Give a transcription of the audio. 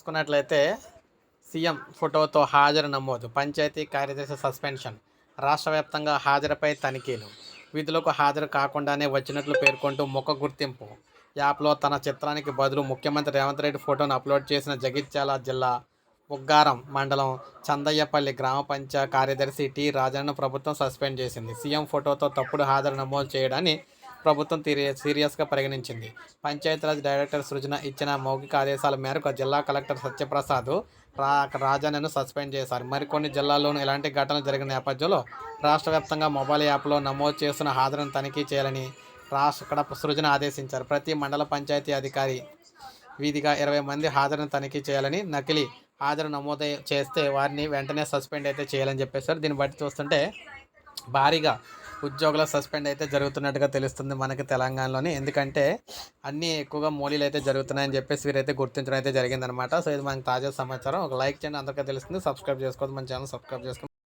చూసుకున్నట్లయితే సీఎం ఫోటోతో హాజరు నమోదు పంచాయతీ కార్యదర్శి సస్పెన్షన్. రాష్ట్ర వ్యాప్తంగా హాజరుపై తనిఖీలు. విధులకు హాజరు కాకుండానే వచ్చినట్లు పేర్కొంటూ ముఖ గుర్తింపు. యాప్లో తన చిత్రానికి బదులు ముఖ్యమంత్రి రేవంత్ రెడ్డి ఫోటోను అప్లోడ్ చేసిన జగిత్యాల జిల్లా ఉగ్గారం మండలం చందయ్యపల్లి గ్రామ పంచాయ కార్యదర్శి టి రాజన్ను ప్రభుత్వం సస్పెండ్ చేసింది. సీఎం ఫోటోతో తప్పుడు హాజరు నమోదు చేయడాన్ని ప్రభుత్వం సీరియస్ సీరియస్గా పరిగణించింది. పంచాయతీరాజ్ డైరెక్టర్ సృజన ఇచ్చిన మౌఖిక ఆదేశాల మేరకు జిల్లా కలెక్టర్ సత్యప్రసాద్ రా రాజన్నను సస్పెండ్ చేశారు. మరికొన్ని జిల్లాల్లోనూ ఇలాంటి ఘటనలు జరిగిన నేపథ్యంలో రాష్ట్ర వ్యాప్తంగా మొబైల్ యాప్లో నమోదు చేస్తున్న హాజరును తనిఖీ చేయాలని రాష్ట్ర కడప సృజన ఆదేశించారు. ప్రతి మండల పంచాయతీ అధికారి వీధిగా ఇరవై మంది హాజరును తనిఖీ చేయాలని నకిలీ హాజరు నమోదు చేస్తే వారిని వెంటనే సస్పెండ్ అయితే చేయాలని చెప్పేశారు. దీన్ని బట్టి చూస్తుంటే భారీగా ఉద్యోగుల సస్పెండ్ అయితే జరుగుతున్నట్టుగా తెలుస్తుంది మనకి తెలంగాణలోని. ఎందుకంటే అన్నీ ఎక్కువగా మోలీలు అయితే జరుగుతున్నాయని చెప్పేసి వీరైతే గుర్తించడం అయితే జరిగిందనమాట సో ఇది మనకి తాజా సమాచారం. ఒక లైక్ చేయండి అందరికీ తెలుస్తుంది. సబ్స్క్రైబ్ చేసుకోవద్దు మన ఛానల్ సబ్స్క్రైబ్ చేసుకోండి